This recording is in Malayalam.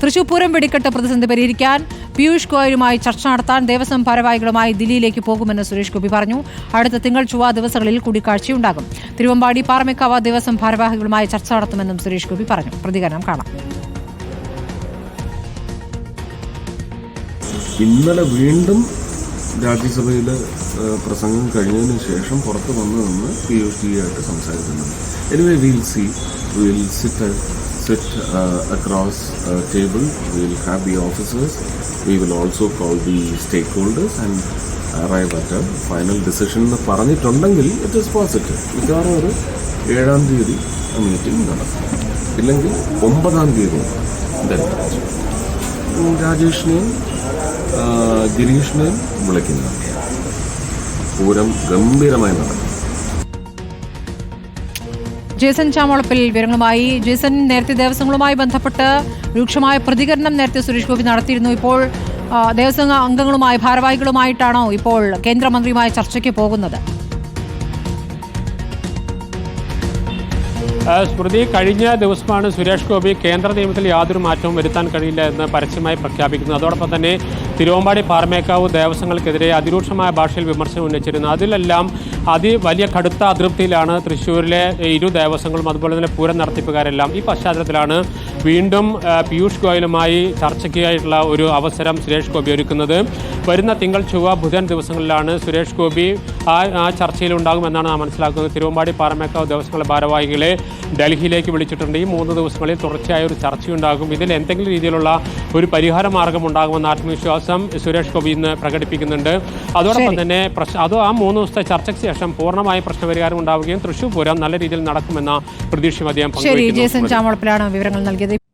തൃശൂർ പൂരം വെടിക്കെട്ട് പ്രതിസന്ധി പരിഹരിക്കാൻ പീയൂഷ് ഗോയലുമായി ചർച്ച നടത്താൻ ദേവസ്വം ഭാരവാഹികളുമായി ദില്ലിയിലേക്ക് പോകുമെന്ന് സുരേഷ് ഗോപി പറഞ്ഞു. അടുത്ത തിങ്കൾ ചൊവ്വ ദിവസങ്ങളിൽ കൂടിക്കാഴ്ചയുണ്ടാകും. തിരുവമ്പാടി പാറമേക്കാവ ദേവസ്വം ഭാരവാഹികളുമായി ചർച്ച നടത്തുമെന്നും സുരേഷ് ഗോപി പറഞ്ഞു. പ്രതികരണം കാണാം. ഇന്നലെ വീണ്ടും രാജ്യസഭയിൽ പ്രസംഗം കഴിഞ്ഞതിന് ശേഷം പുറത്ത് വന്നു നിന്ന് പി യു ആയിട്ട് സംസാരിക്കുന്നുണ്ട് anyway will see will sit sit across table will have the officers we will also call the stakeholders and arrive at a final decision എന്ന് പറഞ്ഞിട്ടുണ്ടെങ്കിൽ ഇറ്റ് ഈസ് പോസിറ്റീവ് മിക്കവാറും ഒരു ഏഴാം തീയതി മീറ്റിംഗ് നടക്കും. ഇല്ലെങ്കിൽ ഒമ്പതാം തീയതി രാജേഷിനെയും ഗിരീഷിനെയും വിളിക്കുന്നുണ്ട് പൂരം ഗംഭീരമായി നടക്കും. ജേസൺ ചാമോളപ്പിൽ വിവരങ്ങളുമായി. ജേസൺ നേരത്തെ ദേവസ്വങ്ങളുമായി ബന്ധപ്പെട്ട് രൂക്ഷമായ പ്രതികരണം നേരത്തെ സുരേഷ് ഗോപി നടത്തിയിരുന്നു. ഇപ്പോൾ ദേവസ്വം അംഗങ്ങളുമായി ഭാരവാഹികളുമായിട്ടാണോ ഇപ്പോൾ കേന്ദ്രമന്ത്രിയുമായി ചർച്ചയ്ക്ക് പോകുന്നത്? സ്മൃതി കഴിഞ്ഞ ദിവസമാണ് സുരേഷ് ഗോപി കേന്ദ്ര നിയമത്തിൽ യാതൊരു മാറ്റവും വരുത്താൻ കഴിയില്ല എന്ന് പരസ്യമായി പ്രഖ്യാപിക്കുന്നത്. അതോടൊപ്പം തന്നെ തിരുവമ്പാടി പാറമേക്കാവ് ദേവസ്വങ്ങൾക്കെതിരെ അതിരൂക്ഷമായ ഭാഷയിൽ വിമർശനം ഉന്നയിച്ചിരുന്നു. അതിലെല്ലാം അതി വലിയ കടുത്ത അതൃപ്തിയിലാണ് തൃശ്ശൂരിലെ ഇരു ദേവസ്വങ്ങളും അതുപോലെ തന്നെ പൂരം നടത്തിപ്പുകാരെല്ലാം. ഈ പശ്ചാത്തലത്തിലാണ് വീണ്ടും പീയൂഷ് ഗോയലുമായി ചർച്ചയ്ക്കായിട്ടുള്ള ഒരു അവസരം സുരേഷ് ഗോപി ഒരുക്കുന്നത്. വരുന്ന തിങ്കൾ ചൊവ്വ ബുധൻ ദിവസങ്ങളിലാണ് സുരേഷ് ഗോപി ആ ആ ചർച്ചയിൽ ഉണ്ടാകുമെന്നാണ് നാം മനസ്സിലാക്കുന്നത്. തിരുവമ്പാടി പാറമേക്കാവ് ദേവസ്വങ്ങളുടെ ഭാരവാഹികളെ ഡൽഹിയിലേക്ക് വിളിച്ചിട്ടുണ്ട്. ഈ മൂന്ന് ദിവസങ്ങളിൽ തുടർച്ചയായ ഒരു ചർച്ചയുണ്ടാകും. ഇതിൽ എന്തെങ്കിലും രീതിയിലുള്ള ഒരു പരിഹാര മാർഗം ഉണ്ടാകുമെന്ന ആത്മവിശ്വാസം സുരേഷ് ഗോപി ഇന്ന് പ്രകടിപ്പിക്കുന്നുണ്ട്. അതോടൊപ്പം തന്നെ പ്രശ്ന അതോ ആ മൂന്ന് ദിവസത്തെ ചർച്ചയ്ക്ക് ശേഷം പൂർണമായ പ്രശ്നപരിഹാരം ഉണ്ടാവുകയും തൃശ്ശൂർ പൂരം നല്ല രീതിയിൽ നടക്കുമെന്ന പ്രതീക്ഷയും അദ്ദേഹം വിവരങ്ങൾ നൽകിയത്.